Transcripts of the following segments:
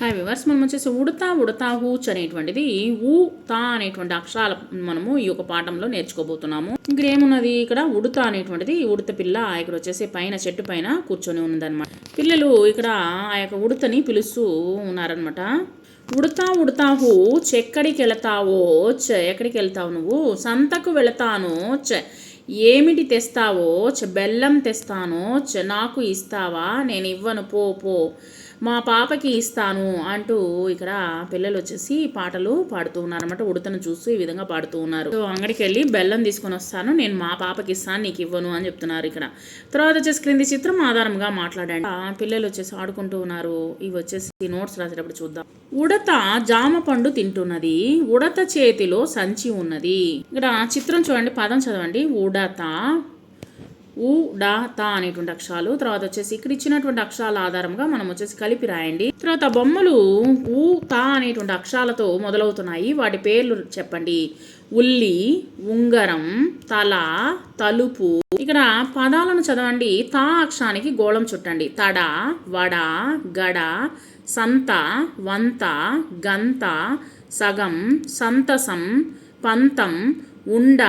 Hi viewers మనం వచ్చేసి Udatha Udatha which అనేటువంటిది ఊ తా అనేటువంటి అక్షరాల మనము ఈ యొక్క పాఠంలో నేర్చుకోబోతున్నాము. ఇక్కడ ఏమున్నది ఇక్కడ? ఉడత అనేటువంటిది ఉడత పిల్ల ఇక్కడ వచ్చేసి పైన చెట్టు పైన కూర్చొని ఉన్నదన్నమాట. పిల్లలు ఇక్కడ ఆ యొక్క ఉడతని పిలుస్తూ ఉన్నారనమాట ఉడతా ఉడతాహు చెక్కడికి వెళతావో చ ఎక్కడికి వెళ్తావు నువ్వు? సంతకు వెళతాను చ ఏమిటి తెస్తావో చ బెల్లం తెస్తాను చ నాకు ఇస్తావా? నేను ఇవ్వను పో పో. మా పాపకి ఇస్తాను అంటూ ఇక్కడ పిల్లలు వచ్చేసి పాటలు పాడుతూ ఉన్నారు అనమాట ఉడతను చూస్తూ ఈ విధంగా పాడుతూ ఉన్నారు. సో అంగడికి వెళ్ళి బెల్లం తీసుకొని వస్తాను. నేను మా పాపకి ఇస్తాను నీకు ఇవ్వను అని చెప్తున్నారు ఇక్కడ. తర్వాత వచ్చేసి క్రింది చిత్రం ఆధారంగా మాట్లాడండి పిల్లలు వచ్చేసి ఆడుకుంటూ ఉన్నారు. ఇవి వచ్చేసి నోట్స్ రాసేటప్పుడు చూద్దాం. ఉడత జామ పండు తింటున్నది. ఉడత చేతిలో సంచి ఉన్నది. ఇక్కడ చిత్రం చూడండి పదం చదవండి. ఉడత ఉ డా తా అనేటువంటి అక్షరాలు. తర్వాత వచ్చేసి ఇక్కడ ఇచ్చినటువంటి అక్షరాల ఆధారంగా మనం వచ్చేసి కలిపి రాయండి. తర్వాత బొమ్మలు ఊ తా అనేటువంటి అక్షరాలతో మొదలవుతున్నాయి. వాటి పేర్లు చెప్పండి. ఉల్లి ఉంగరం తల తలుపు. ఇక్కడ పదాలను చదవండి. తా అక్షరానికి గోళం చుట్టండి. తడ వడ గడ సంత వంత గంత సగం సంతసం పంతం ఉండ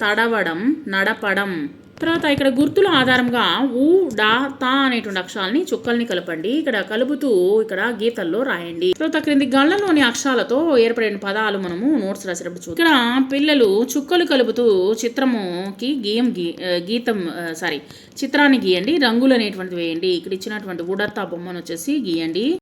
తడవడం నడపడం. తర్వాత ఇక్కడ గుర్తుల ఆధారంగా ఊ డా తా అనేటువంటి అక్షరాలని చుక్కల్ని కలపండి. ఇక్కడ కలుపుతూ ఇక్కడ గీతల్లో రాయండి. తర్వాత క్రింది గళ్ళలోని అక్షరాలతో ఏర్పడిన పదాలు మనము నోట్స్ రాసేటప్పుడు ఇక్కడ పిల్లలు చుక్కలు కలుపుతూ చిత్రముకి గీయం గీ గీతం సారీ చిత్రాన్ని గీయండి. రంగులు అనేటువంటివి వేయండి. ఇక్కడ ఇచ్చినటువంటి ఉడత బొమ్మను వచ్చేసి గీయండి.